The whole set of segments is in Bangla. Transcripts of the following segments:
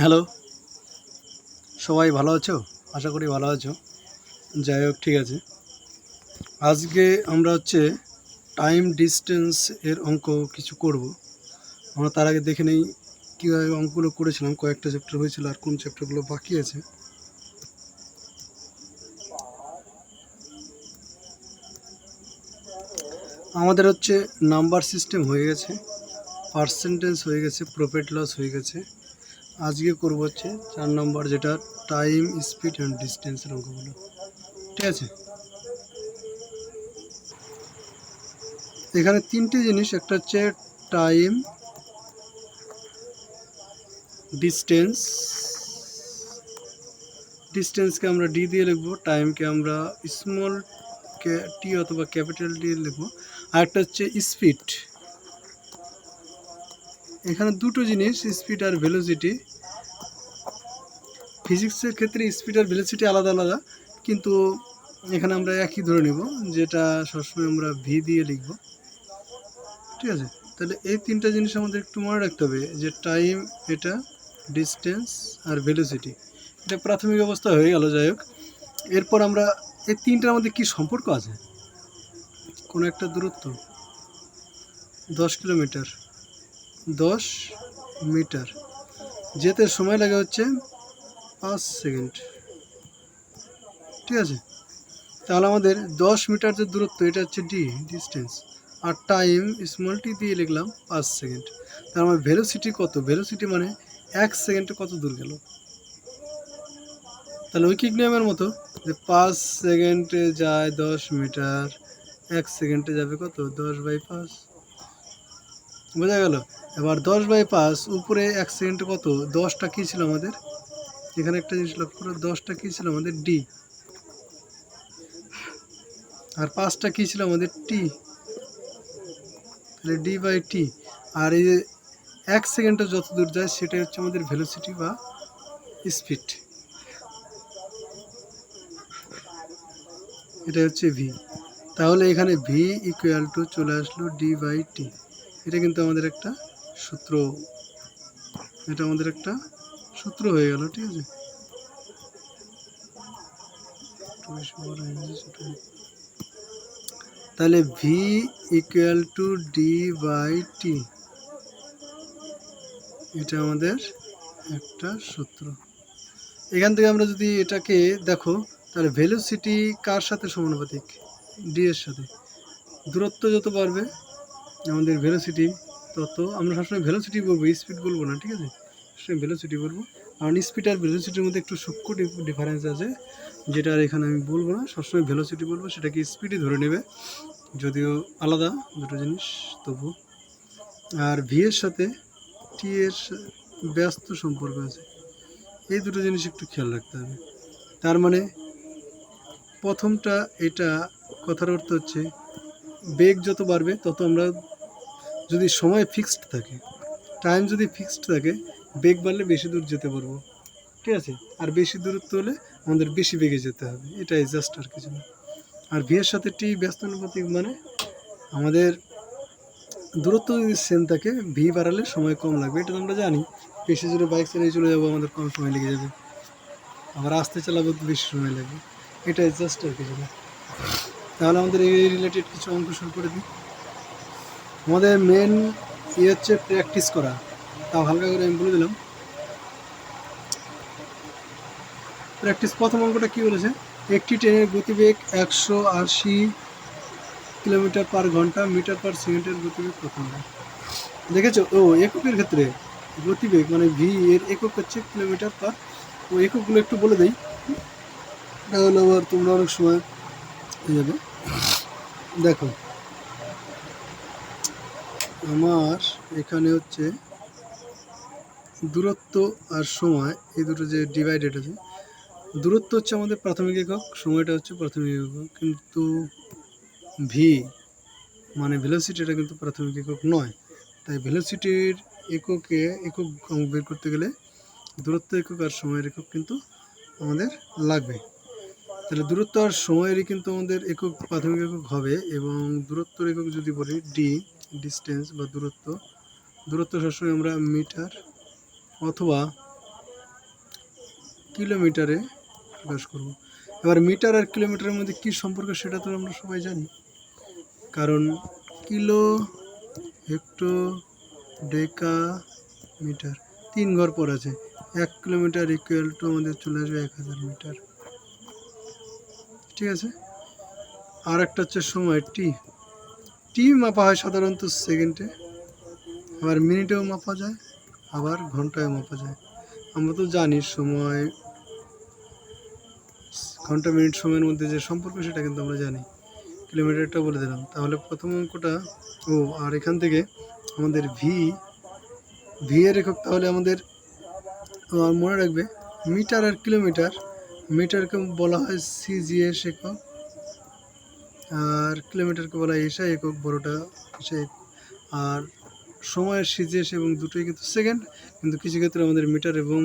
হ্যালো। সবাই ভালো আছো? আশা করি ভালো আছো। যাই হোক, ঠিক আছে। আজকে আমরা হচ্ছে টাইম ডিস্টেন্স এর অঙ্ক কিছু করব। আমরা তার আগে দেখে নেই কীভাবে অঙ্কগুলো করেছিলাম, কয়েকটা চ্যাপ্টার হয়েছিল আর কোন চ্যাপ্টারগুলো বাকি আছে। আমাদের হচ্ছে নাম্বার সিস্টেম হয়ে গেছে পার্সেন্টেজ হয়ে গেছে প্রফিট লস হয়ে গেছে। আজকে করব হচ্ছে চার নম্বর, যেটা টাইম স্পিড অ্যান্ড ডিস্টেন্সের অঙ্কগুলো। ঠিক আছে? এখানে তিনটে জিনিস, একটা হচ্ছে টাইম ডিস্টেন্স ডিস্টেন্সকে আমরা ডি দিয়ে লিখব টাইমকে আমরা স্মল টি অথবা ক্যাপিটাল ডি লিখব। আর একটা হচ্ছে স্পিড এখানে দুটো জিনিস স্পিড আর ভেলোসিটি ফিজিক্সের ক্ষেত্রে স্পিড আর ভেলোসিটি আলাদা আলাদা, কিন্তু এখানে আমরা একই ধরে নেব, যেটা সবসময় আমরা ভি দিয়ে লিখব। ঠিক আছে? তাহলে এই তিনটা জিনিস আমাদের একটু মনে রাখতে হবে, যে টাইম এটা ডিস্টেন্স আর ভেলোসিটি এটা প্রাথমিক অবস্থা হয়ে গেল, যাই হোক। এরপর আমরা এই তিনটার মধ্যে কি সম্পর্ক আছে? কোনো একটা দূরত্ব। দশ কিলোমিটার। দশ মিটার। যেতে সময় লাগে হচ্ছে পাঁচ সেকেন্ড। ঠিক আছে? তাহলে আমাদের দশ মিটার যে দূরত্ব, এটা হচ্ছে ডি ডিস্টেন্স আর টাইম স্মল টি দিয়ে লিখলাম পাঁচ সেকেন্ড। তার মানে ভেলোসিটি কত? ভেলোসিটি মানে এক সেকেন্ডে কত দূর গেল? তাহলে ঐকিক নিয়মের মতো যে পাঁচ সেকেন্ডে যায় দশ মিটার, এক সেকেন্ডে যাবে কত? দশ বাই পাঁচ। বোঝা গেল? এবার দশ বাই পাঁচ, উপরে এক সেকেন্ডে কত? দশটা কী ছিল আমাদের? এখানে একটা জিনিস লক্ষ্য করো, দশটা কী ছিল আমাদের? ডি আর পাঁচটা কী ছিল আমাদের? টি তাহলে ডি বাই টি আর এই এক সেকেন্ডে যত দূর যায়, সেটাই হচ্ছে আমাদের ভেলোসিটি বা স্পিড এটা হচ্ছে ভি তাহলে এখানে ভি ইকুয়াল টু চলে আসলো ডি বাই টি এটা কিন্তু আমাদের একটা সূত্র। এটা আমাদের একটা সূত্র হয়ে গেল, ঠিক আছে? তাহলে V equal to D by T এটা আমাদের একটা সূত্র। এখান থেকে আমরা যদি এটাকে দেখো, তাহলে ভেলোসিটি কার সাথে সমানুপাতিক? ডি এর সাথে। দূরত্ব যত বাড়বে আমাদের ভেলোসিটি তত আমরা সবসময় ভেলোসিটি বলব স্পিড বলব না, ঠিক আছে? সবসময় ভেলোসিটি বলব। কারণ স্পিড আর ভেলোসিটির মধ্যে একটু সূক্ষ্ম ডিফারেন্স আছে, যেটা আর এখানে আমি বলব না। সবসময় ভেলোসিটি বলব, সেটাকে স্পিডই ধরে নেবে। যদিও আলাদা দুটো জিনিস তবু আর ভি এর সাথে টি এর ব্যস্ত সম্পর্ক আছে। এই দুটো জিনিস একটু খেয়াল রাখতে হবে। তার মানে প্রথমটা এটা কথার অর্থ হচ্ছে, বেগ যত বাড়বে, তত আমরা যদি সময় ফিক্সড থাকে টাইম যদি ফিক্সড থাকে বেগ বাড়লে বেশি দূর যেতে পারব। ঠিক আছে? আর বেশি দূরত্ব হলে আমাদের বেশি বেগে যেতে হবে। এটাই জাস্ট আর কিছু না। আর ভি এর সাথে টি ব্যস্ত অনুপাতিক মানে আমাদের দূরত্ব যদি সেম থাকে ভি বাড়ালে সময় কম লাগবে। এটা তো আমরা জানি। বেশি জোরে বাইক চালিয়ে চলে যাব, আমাদের কম সময় লেগে যাবে। আবার আসতে চালাবো বেশি সময় লাগবে। এটাই জাস্ট আর কিছু না। তাহলে আমাদের এই রিলেটেড কিছু অঙ্ক শুরু করে দিই। আমাদের মেন ইয়ে হচ্ছে প্র্যাকটিস করা। তাও হালকা করে আমি বলে দিলাম। প্র্যাকটিস প্রথম অঙ্কটা কী বলেছে? একটি ট্রেনের গতিবেগ একশো আশি কিলোমিটার পার ঘণ্টা, মিটার পার সেকেন্ডের গতিবেগ কত দেখেছ? ও, এককের ক্ষেত্রে গতিবেগ মানে ভি এর একক হচ্ছে কিলোমিটার পার। ও, এককগুলো একটু বলে দেই। তাহলে আবার তোমরা অনেক সময় হয়ে যাবে। দেখো আমার এখানে হচ্ছে দূরত্ব আর সময়, এই দুটো যে ডিভাইডেড আছে, দূরত্ব হচ্ছে আমাদের প্রাথমিক একক, সময়টা হচ্ছে প্রাথমিক একক। কিন্তু ভি মানে ভেলোসিটি এটা কিন্তু প্রাথমিক একক নয়। তাই ভেলোসিটির এককে একক বের করতে গেলে দূরত্ব একক আর সময়ের একক কিন্তু আমাদের লাগবে। তাহলে দূরত্ব আর সময়েরই কিন্তু আমাদের একক, প্রাথমিক একক হবে এবং দূরত্বর একক যদি বলি ডি ডিস্টেন্স বা দূরত্ব। দূরত্ব সবসময় আমরা মিটার অথবা কিলোমিটারে প্রকাশ করব। এবার মিটার আর কিলোমিটারের মধ্যে কী সম্পর্ক সেটা তো আমরা সবাই জানি। কারণ কিলো হেক্টো ডেকা মিটার তিন ঘর পর আছে। এক কিলোমিটার ইকুয়াল টু আমাদের চলে আসবে এক হাজার মিটার ঠিক আছে? আর একটা হচ্ছে সময় টি টি মাপা হয় সাধারণত সেকেন্ডে আবার মিনিটেও মাপা যায়, আবার ঘন্টায় মাপা যায়। আমরা তো জানি সময়, ঘণ্টা, মিনিট সময়ের মধ্যে যে সম্পর্ক, সেটা কিন্তু আমরা জানি। কিলোমিটারটা বলে দিলাম। তাহলে প্রথম অঙ্কটা, ও, আর এখান থেকে আমাদের ভি ভি এর একক তাহলে আমাদের মনে রাখবে, মিটার আর কিলোমিটার, মিটারকে বলা হয় সিজিএস একক। আর কিলোমিটারকে বলা এসা একক বড়টা একক আর সময়ের সিজিএস এবং দুটোই কিন্তু সেকেন্ড কিন্তু কিছু ক্ষেত্রে আমাদের মিটার এবং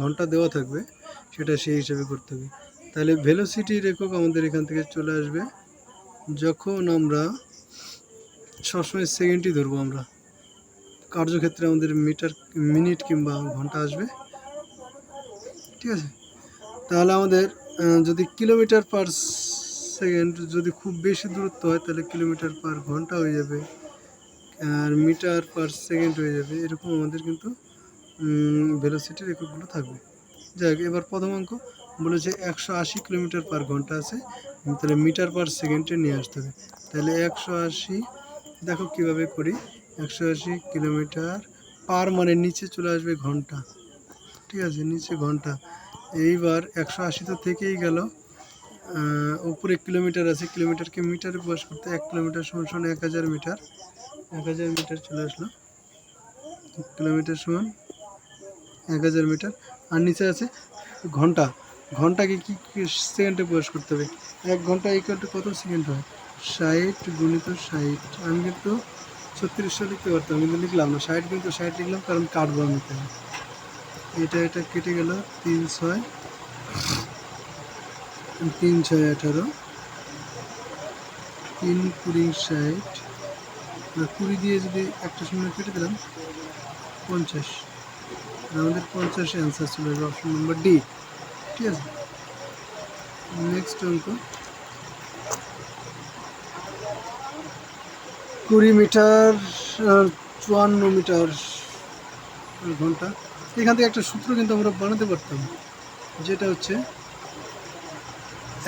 ঘণ্টা দেওয়া থাকবে, সেটা সেই হিসাবে করতে হবে। তাহলে ভেলোসিটির একক আমাদের এখান থেকে চলে আসবে, যখন আমরা সবসময় সেকেন্ডই ধরবো আমরা। কার্যক্ষেত্রে আমাদের মিটার মিনিট কিংবা ঘণ্টা আসবে। ঠিক আছে? তাহলে আমাদের যদি কিলোমিটার পার সেকেন্ড যদি খুব বেশি দূরত্ব হয়, তাহলে কিলোমিটার পার ঘণ্টা হয়ে যাবে। আর মিটার পার সেকেন্ড হয়ে যাবে। এরকম আমাদের কিন্তু ভেলোসিটির এককগুলো থাকবে। যাই হোক, এবার প্রথম অঙ্ক। বলেছে একশো আশি কিলোমিটার পার ঘণ্টা আছে, তাহলে মিটার পার সেকেন্ডে নিয়ে আসতে হবে। তাহলে একশো আশি, দেখো কীভাবে করি। একশো আশি কিলোমিটার পার মানে নিচে চলে আসবে ঘণ্টা। ঠিক আছে, নিচে ঘণ্টা। এইবার একশো আশি তো থেকেই গেল। উপরে কিলোমিটার আছে, কিলোমিটারকে মিটারে প্রকাশ করতে এক কিলোমিটার সমান সমান এক হাজার মিটার। এক হাজার মিটার চলে আসলো। কিলোমিটার সমান এক হাজার মিটার। আর নিচে আছে ঘণ্টা। ঘন্টাকে কি সেকেন্ডে প্রকাশ করতে হবে? এক ঘণ্টা ইকুয়াল টু কত সেকেন্ড হয়? ষাট গুণিত ষাট। আমি কিন্তু ছত্রিশশো লিখতে পারতাম কিন্তু লিখলাম না। ষাট কিন্তু ষাট লিখলাম, কারণ কাটবো আমি এটা এটা কেটে গেল তিন, ছয়। তিন ছয় আঠারো, তিন কুড়ি ষাট কুড়ি দিয়ে যদি একটা শূন্য কেটে দিলাম, পঞ্চাশ। আমাদের পঞ্চাশ অ্যান্সার চলে যাবে অপশন নম্বর ডি ঠিক আছে? নেক্সট অঙ্ক। কুড়ি মিটার চুয়ান্ন মিটার ঘণ্টা। এখান থেকে একটা সূত্র কিন্তু আমরা বানাতে পারতাম, যেটা হচ্ছে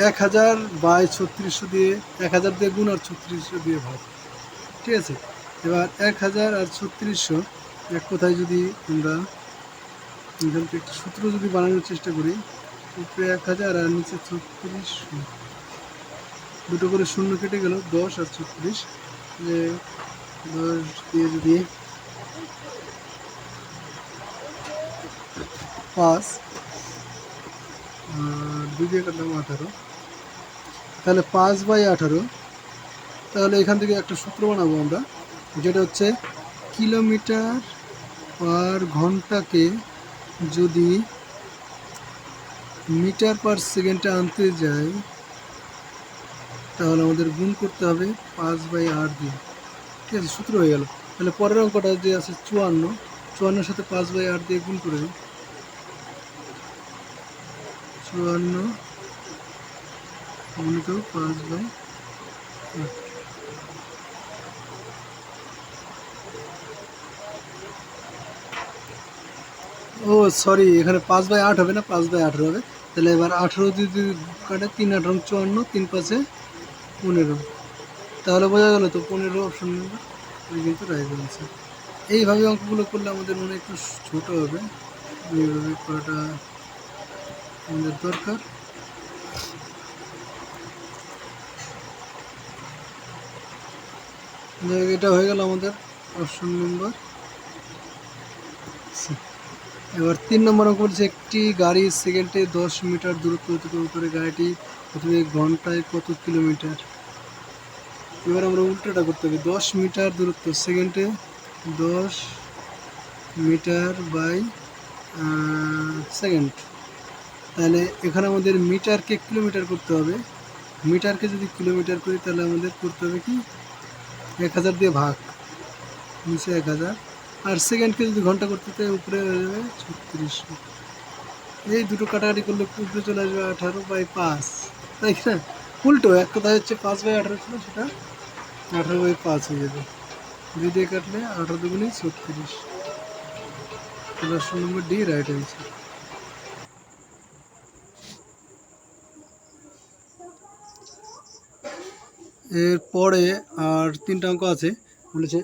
এক হাজার বাই ছত্রিশশো দিয়ে, এক হাজার দিয়ে গুণ আর ছত্রিশশো দিয়ে ভাগ। ঠিক আছে? এবার এক হাজার আর ছত্রিশশো, এক কথায় যদি আমরা এখান থেকে সূত্র যদি বানানোর চেষ্টা করি, উপরে এক হাজার আর নিচে ছত্রিশশো। দুটো করে শূন্য কেটে গেল, দশ আর ছত্রিশ। যে দশ দিয়ে যদি পাঁচ দুই দিয়ে কাটলাম আঠারো। তাহলে পাঁচ বাই আঠারো, তাহলে এখান থেকে একটা সূত্র বানাবো আমরা, যেটা হচ্ছে কিলোমিটার পার ঘন্টাকে যদি মিটার পার সেকেন্ডে আনতে যাই, তাহলে আমাদের গুণ করতে হবে পাঁচ বাই আট দিয়ে ঠিক আছে, সূত্র হয়ে গেল। তাহলে পরের অঙ্কটা যে আছে চুয়ান্ন, চুয়ান্নর সাথে পাঁচ বাই আট দিয়ে গুণ করে দিই চুয়ান্ন পাঁচ বাই। আট ও সরি এখানে পাঁচ বাই আট হবে না? পাঁচ বাই আঠেরো হবে। তাহলে এবার আঠেরো যদি কাটে, তিন আঠারো চুয়ান্ন, তিন পাঁচে পনেরো। তাহলে বোঝা গেল তো পনেরো অপশন ওই কিন্তু রাইট এইভাবে অঙ্কগুলো করলে আমাদের মনে একটু ছোটো হবে। এইভাবে করাটা আমাদের দরকার যাই হোক, এটা হয়ে গেল আমাদের অপশন নম্বর এবার তিন নম্বর অঙ্ক বলছে, একটি গাড়ি সেকেন্ডে দশ মিটার দূরত্ব অতিক্রম করে গাড়িটি প্রথমে ঘন্টায় কত কিলোমিটার? এবার আমরা উল্টোটা করতে হবে, দশ মিটার দূরত্ব সেকেন্ডে দশ মিটার বাই সেকেন্ড তাহলে এখানে আমাদের মিটারকে কিলোমিটার করতে হবে। মিটারকে যদি কিলোমিটার করি, তাহলে আমাদের করতে হবে কি? এক হাজার দিয়ে ভাগ, নিচে এক হাজার। আর সেকেন্ডকে যদি ঘণ্টা করতে চাই, উপরে হয়ে যাবে ছত্রিশশো এই দুটো কাটাকাটি করলে উপরে চলে আসবে আঠারো বাই পাঁচ। তাই না? উল্টো, এক কথা হচ্ছে পাঁচ বাই আঠারো ছিল সেটা আঠারো বাই পাঁচ হয়ে যাবে। দুই দিয়ে কাটলে আঠারো দুগুণে ছত্রিশ। Option number D right answer এরপরে আর তিনটা অঙ্ক আছে। বলেছে,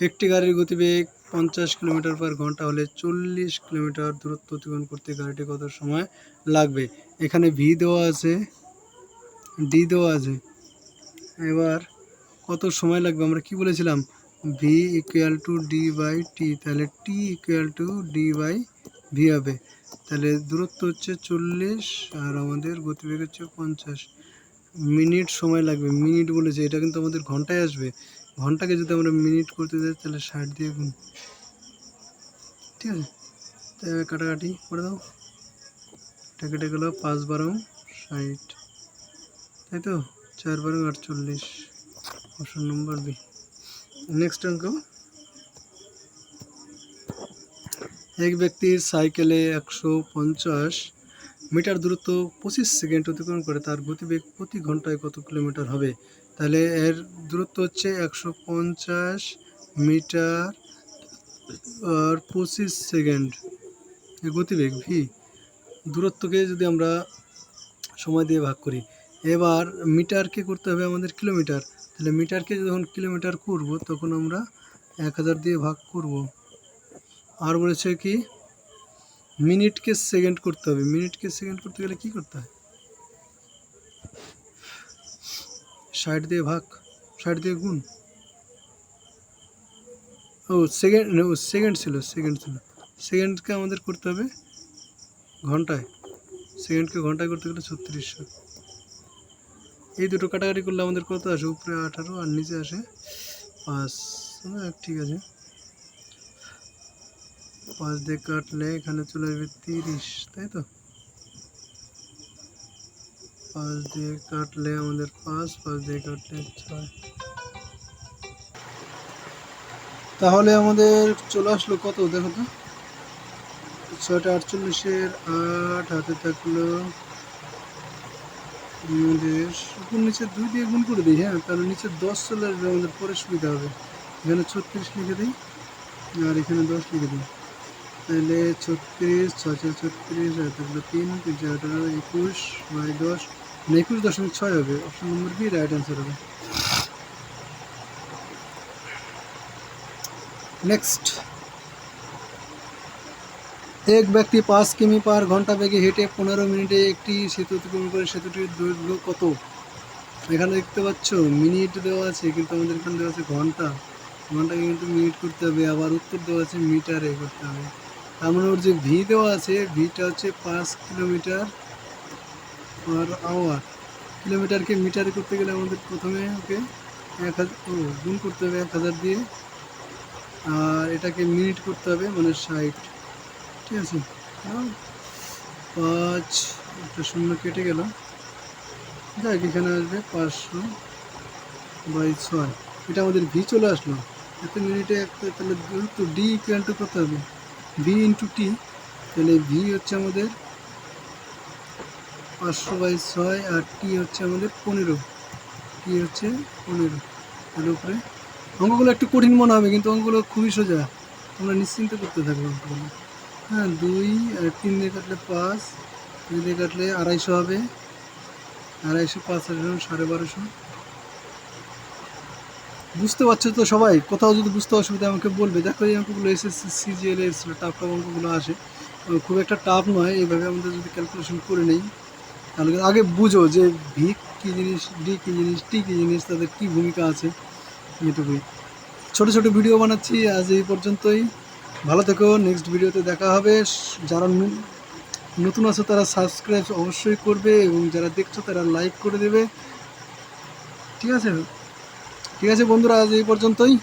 একটি গাড়ির গতিবেগ পঞ্চাশ কিলোমিটার পার ঘণ্টা হলে চল্লিশ কিলোমিটার দূরত্ব অতিক্রমণ করতে গাড়িটি কত সময় লাগবে? এখানে ভি দেওয়া আছে ডি দেওয়া আছে। এবার কত সময় লাগবে? আমরা কি বলেছিলাম? V equal to D by T তাহলে T equal to D by V হবে। তাহলে দূরত্ব হচ্ছে চল্লিশ আর আমাদের গতিবেগ হচ্ছে পঞ্চাশ। মিনিট সময় লাগবে, মিনিট বলেছে এটা কিন্তু আমাদের ঘন্টায় আসবে। ঘন্টাকে যদি আমরা মিনিট করতে যাই, তাহলে ষাট দিয়ে গুণ। ঠিক আছে? তাই কাটাকাটি করে দাও। এটা কেটে গেল পাঁচ বারো ষাট। তাই তো? চার বারো আটচল্লিশ। Option number B. নেক্সট অঙ্ক। এক ব্যক্তির সাইকেলে একশো পঞ্চাশ মিটার দূরত্ব পঁচিশ সেকেন্ড অতিক্রম করে তার গতিবেগ প্রতি ঘন্টায় কত কিলোমিটার হবে? তাহলে এর দূরত্ব হচ্ছে একশো পঞ্চাশ মিটার, আর পঁচিশ সেকেন্ড। গতিবেগ ভি। দূরত্বকে যদি আমরা সময় দিয়ে ভাগ করি, এবার মিটারকে করতে হবে আমাদের কিলোমিটার। তাহলে মিটারকে যখন কিলোমিটার করব, তখন আমরা এক হাজার দিয়ে ভাগ করব। আর বলেছে কি? মিনিটকে সেকেন্ড করতে হবে। মিনিটকে সেকেন্ড করতে গেলে কি করতে হয়? ষাট দিয়ে ভাগ ষাট দিয়ে গুণ। ও সেকেন্ড ও সেকেন্ড ছিল সেকেন্ড ছিল। সেকেন্ডকে আমাদের করতে হবে ঘন্টায়। সেকেন্ডকে ঘন্টায় করতে গেলে ছত্রিশশো। এই দুটো কাটাকাটি করলে আমাদের কত আসে? উপরে আঠারো আর নিচে আসে পাঁচ। হ্যাঁ, ঠিক আছে। পাঁচ দিয়ে কাটলে এখানে চলে আসবে তিরিশ, তাই তো? পাঁচ দিয়ে কাটলে আমাদের পাঁচ পাঁচ দিয়ে কাটলে ছয়। তাহলে আমাদের চলে আসলো কত, দেখো তো? ছয়টা আটচল্লিশের আট, হাতে থাকল আমাদের নিচে দুই দিয়ে গুণ করে দিই হ্যাঁ? তাহলে নিচে দশ চলে আসবে, আমাদের পরে সুবিধা হবে। এখানে ছত্রিশ লিখে দিই, আর এখানে দশ লিখে দিই। তাহলে ছত্রিশ, ছয় ছত্রিশ থাকল তিন আঠারো, একুশ বাই দশ মানে একুশ দশমিক ছয় হবে। Option number B right answer হবে। নেক্সট এক ব্যক্তি পাঁচ কিমি পার ঘণ্টা বেগে হেঁটে পনেরো মিনিটে একটি সেতু অতিক্রমণ করে সেতুটির দৈর্ঘ্য কত? এখানে দেখতে পাচ্ছ, মিনিট দেওয়া আছে, কিন্তু আমাদের এখানে দেওয়া আছে ঘণ্টা। ঘন্টাকে কিন্তু মিনিট করতে হবে, আবার উত্তর দেওয়া আছে মিটারে করতে হবে। তার মানে ওর যে ভি দেওয়া আছে, ভিটা হচ্ছে পাঁচ কিলোমিটার পার আওয়ার কিলোমিটারকে মিটারে করতে গেলে আমাদের প্রথমে ওকে এক হাজার ও, গুণ করতে হবে এক হাজার দিয়ে। আর এটাকে মিনিট করতে হবে মানে ষাট। ঠিক আছে? পাঁচ একটা শূন্য কেটে গেল। যাক, এখানে আসবে পাঁচশো বাই ছয়। এটা আমাদের ভি চলে আসলো। এত মিনিটে একটা, তাহলে তো ডি ইকুয়াল টু কত হবে। ভি ইন্টু টি তাহলে ভি হচ্ছে আমাদের পাঁচশো বাই ছয় আর টি হচ্ছে আমাদের পনেরো। টি হচ্ছে পনেরো। এর উপরে অঙ্কগুলো একটু কঠিন মনে হবে, কিন্তু অঙ্কগুলো খুবই সোজা। তোমরা নিশ্চিন্ত করতে থাকবে অঙ্কগুলো। হ্যাঁ দুই আর তিন দিয়ে কাটলে পাঁচ দুই দিয়ে কাটলে আড়াইশো হবে। আড়াইশো পাঁচ হাজার সাড়ে বারোশো। বুঝতে পারছ তো সবাই? কোথাও যদি বুঝতে অসুবিধা আমাকে বলবে। দেখো এই অঙ্কগুলো এসএসসি সিজিএল এসেছিল টাফ টাফ অঙ্কগুলো আসে। খুব একটা টাফ নয়, এইভাবে আমাদের যদি ক্যালকুলেশন করে নেই, তাহলে আগে বুঝো যে ভি কী জিনিস ডি কী জিনিস টি কী জিনিস, তাদের কী ভূমিকা আছে এটুকুই ছোটো ছোটো ভিডিও বানাচ্ছি আজ এই পর্যন্তই। ভালো থেকো নেক্সট ভিডিওতে দেখা হবে। যারা নতুন আছো, তারা সাবস্ক্রাইব অবশ্যই করবে এবং যারা দেখছ, তারা লাইক করে দেবে। ঠিক আছে? ঠিক আছে বন্ধুরা আজ এই পর্যন্তই।